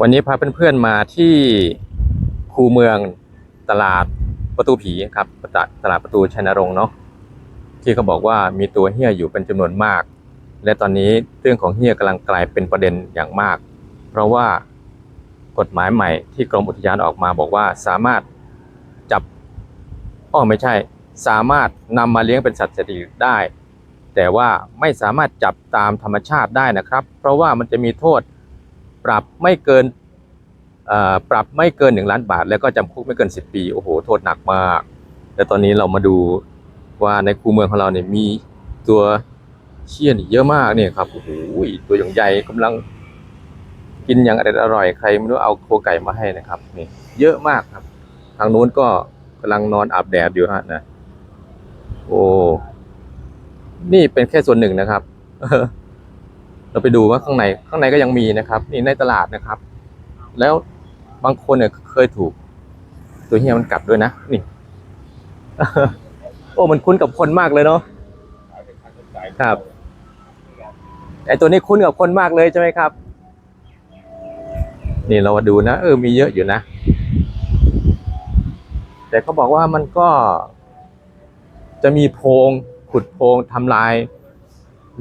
วันนี้พาเพื่อนๆมาที่คูเมืองตลาดประตูผีครับตลาดตลาดประตูชัยนรงค์เนาะที่เขาบอกว่ามีตัวเฮี้ยอยู่เป็นจำนวนมาก และตอนนี้เรื่องของเฮี้ยกำลังกลายเป็นประเด็นอย่างมาก เพราะว่ากฎหมายใหม่ที่กรมอุทยานออกมาบอกว่าสามารถจับอ้อไม่ใช่ สามารถนำมาเลี้ยงเป็นสัตว์เศรษฐกิจได้ แต่ว่าไม่สามารถจับตามธรรมชาติได้นะครับ เพราะว่ามันจะมีโทษ ปรับไม่เกินปรับไม่เกิน 1 ล้านบาท แล้วก็จำคุกไม่เกิน 10 ปี โอ้โห โทษหนักมากและตอนนี้เรามาดูว่าในคูเมืองของเราเนี่ยมีตัวเชี่ยนเยอะมากเนี่ยครับ โอ้โห ตัวอย่างใหญ่กำลังกินอย่างอร่อยใครไม่รู้เอาโคไก่มาให้นะครับนี่เยอะมากครับ ทางนู้นก็กำลังนอนอาบแดดอยู่ฮะนะ โอ้ นี่เป็นแค่ส่วนหนึ่งนะครับ เราไปดูว่าข้างในข้างในก็ยังมีนะครับ นี่ในตลาดนะครับ แล้วบางคนเนี่ยเคยถูก ตัวเฮียมันกัดด้วยนะนี่ โอ้มันคุ้นกับคนมากเลยเนาะครับไอตัวนี้คุ้นกับคนมากเลยใช่ไหมครับ นี่เราาดูนะเออมีเยอะอยู่นะ แต่เขาบอกว่ามันก็ จะมีโพงขุดโพงทำลาย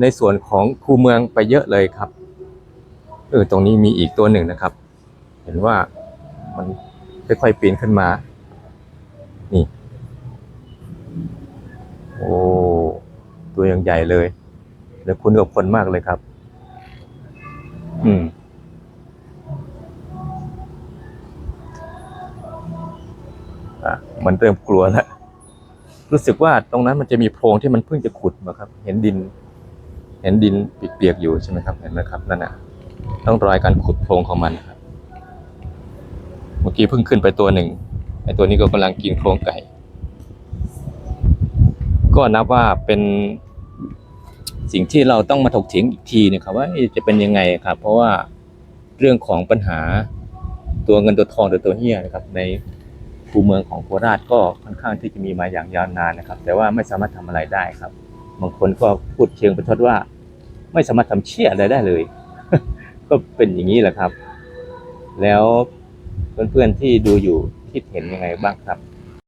ในส่วนของคูเมืองไปเยอะเลยครับเออตรงนี้มีอีกตัวหนึ่งนะครับ เห็นว่ามันค่อยๆปีนขึ้นมา นี่ โอ้ตัวยังใหญ่เลยแล้วคุ้นกับคนมากเลยครับ อืมมันเริ่มกลัวแล้ว รู้สึกว่าตรงนั้นมันจะมีโพรงที่มันเพิ่งจะขุดมาครับ เห็นดิน เห็นดินเปียกๆอยู่ใช่ไหมครับ เห็นไหมครับนั่นน่ะต้องรอยการขุดโพรงของมันครับ เมื่อกี้เพิ่งขึ้นไปตัวหนึ่งไอตัวนี้ก็กำลังกินโครงไก่ ก็นับว่าเป็นสิ่งที่เราต้องมาถกเถียงอีกทีนะครับว่าจะเป็นยังไงครับ เพราะว่าเรื่องของปัญหาตัวเงินตัวทองหรือตัวเฮียนะครับ ในภูเมืองของโคราชก็ค่อนข้างที่จะมีมาอย่างยาวนานนะครับ แต่ว่าไม่สามารถทำอะไรได้ครับบางคนก็พูดเชิงประชดว่า ไม่สามารถทำเชี่ยอะไรได้เลย ก็เป็นอย่างนี้แหละครับ แล้วเพื่อนๆที่ดูอยู่คิดเห็นยังไงบ้างครับ